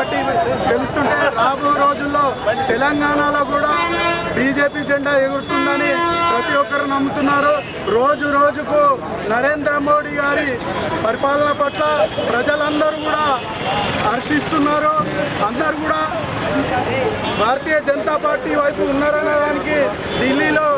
బట్టి తెలుస్తుంటే రాబో రోజుల్లో తెలంగాణలో కూడా బీజేపీ జెండా ఎగురుతుందని ప్రతి ఒక్కరు నమ్ముతున్నారు. రోజు రోజుకు నరేంద్ర మోడీ గారి పరిపాలన పట్ల ప్రజలందరూ కూడా హర్షిస్తున్నారు. అందరూ కూడా భారతీయ జనతా పార్టీ వైపు ఉన్నారన్న దానికి ఢిల్లీలో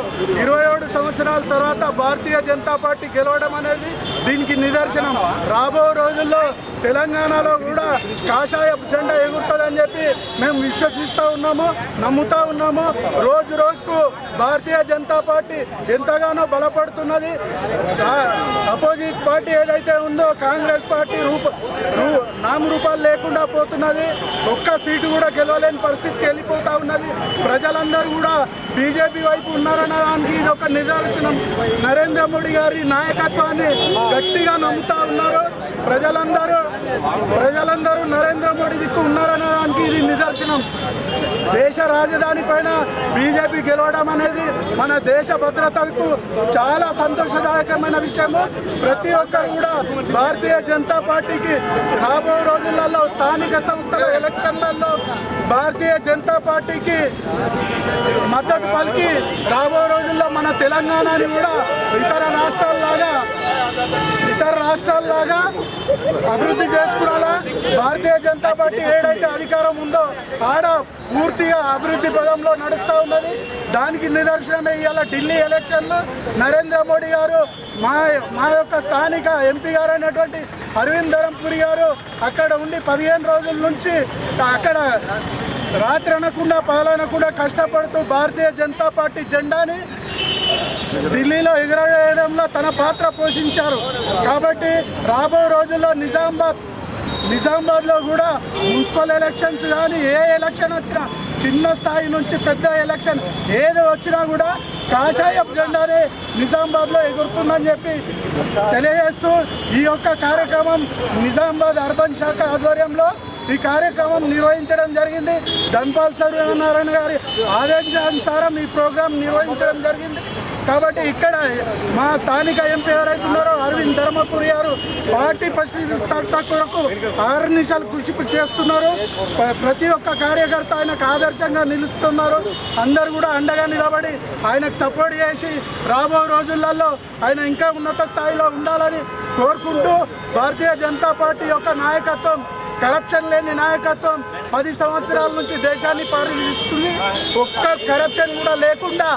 ఇరవై ఏడు సంవత్సరాలు తర్వాత భారతీయ జనతా పార్టీ గెలవడం అనేది దీనికి నిదర్శనం. రాబో రోజుల్లో తెలంగాణలో కూడా కాషాయ జెండా ఎగురుతుందని చెప్పి మేము విశ్వసిస్తూ ఉన్నాము నమ్ముతా ఉన్నాము. రోజు రోజుకు భారతీయ జనతా పార్టీ ఎంతగానో బలపడుతున్నది. అపోజిట్ పార్టీ ఏదైతే ఉందో కాంగ్రెస్ పార్టీ రూప రూ- నామరూపాలు లేకుండా పోతున్నది. ఒక్క సీటు కూడా గెలవలేని పరిస్థితికి వెళ్ళిపోతూ ఉన్నది. ప్రజలందరూ కూడా బీజేపీ వైపు ఉన్నారన్న దానికి ఇది ఒక నిదర్శనం. నరేంద్ర మోడీ గారి నాయకత్వాన్ని గట్టిగా నమ్ముతా ఉన్నారు. ప్రజలందరూ ప్రజలందరూ నరేంద్ర మోడీ దిక్కు ఉన్నారనడానికి ఇది నిదర్శనం. దేశ రాజధాని పైన బీజేపీ గెలవడం అనేది మన దేశ భద్రతకు చాలా సంతోషదాయకమైన విషయము. ప్రతి ఒక్కరు కూడా భారతీయ జనతా పార్టీకి రాబో రోజులలో స్థానిక సంస్థల ఎలక్షన్లలో భారతీయ జనతా పార్టీకి మద్దతు పలికి రాబో రోజుల్లో మన తెలంగాణ తెలంగాణని కూడా ఇతర రాష్ట్రాల్లాగా ఇతర రాష్ట్రాల్లాగా అభివృద్ధి చేసుకురాలా? భారతీయ జనతా పార్టీ ఏడైతే అధికారం ఉందో ఆడ పూర్తిగా అభివృద్ధి పదంలో నడుస్తూ ఉన్నది. దానికి నిదర్శనమే ఇవాళ ఢిల్లీ ఎలక్షన్లు. నరేంద్ర మోడీ గారు మా మా యొక్క స్థానిక ఎంపీ గారు అయినటువంటి అరవింద్ ధరంపురి గారు అక్కడ ఉండి పదిహేను రోజుల నుంచి అక్కడ రాత్రి అనకుండా పగలనకుండా కష్టపడుతూ భారతీయ జనతా పార్టీ జెండాని ఢిల్లీలో ఎగురవేయడంలో తన పాత్ర పోషించారు. కాబట్టి రాబో రోజుల్లో నిజామాబాద్ నిజామాబాద్లో కూడా మున్సిపల్ ఎలక్షన్స్ కానీ ఏ ఎలక్షన్ వచ్చినా చిన్న స్థాయి నుంచి పెద్ద ఎలక్షన్ ఏది వచ్చినా కూడా కాషాయ జెండానే నిజామాబాద్లో ఎగురుతుందని చెప్పి తెలియజేస్తూ ఈ యొక్క కార్యక్రమం నిజామాబాద్ అర్బన్ శాఖ ఆధ్వర్యంలో ఈ కార్యక్రమం నిర్వహించడం జరిగింది. ధన్పాల్ సూర్యనారాయణ గారి ఆదేశానుసారం ఈ ప్రోగ్రాం నిర్వహించడం జరిగింది. కాబట్టి ఇక్కడ మా స్థానిక ఎంపీ ఎవరైతే ఉన్నారో అరవింద్ ధర్మపురి గారు పార్టీ పరిస్థితి కొరకు ఆరు నిమిషాలు కృషి చేస్తున్నారు. ప్రతి ఒక్క కార్యకర్త ఆయనకు ఆదర్శంగా నిలుస్తున్నారు. అందరు కూడా అండగా నిలబడి ఆయనకు సపోర్ట్ చేసి రాబో రోజులలో ఆయన ఇంకా ఉన్నత స్థాయిలో ఉండాలని కోరుకుంటూ భారతీయ జనతా పార్టీ యొక్క నాయకత్వం కరప్షన్ లేని నాయకత్వం పది సంవత్సరాల నుంచి దేశాన్ని పరిశీలిస్తుంది ఒక్క కరప్షన్ కూడా లేకుండా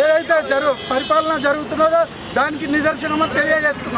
ఏదైతే జరు పరిపాలన జరుగుతున్నదో దానికి నిదర్శనం తెలియజేస్తున్నాం.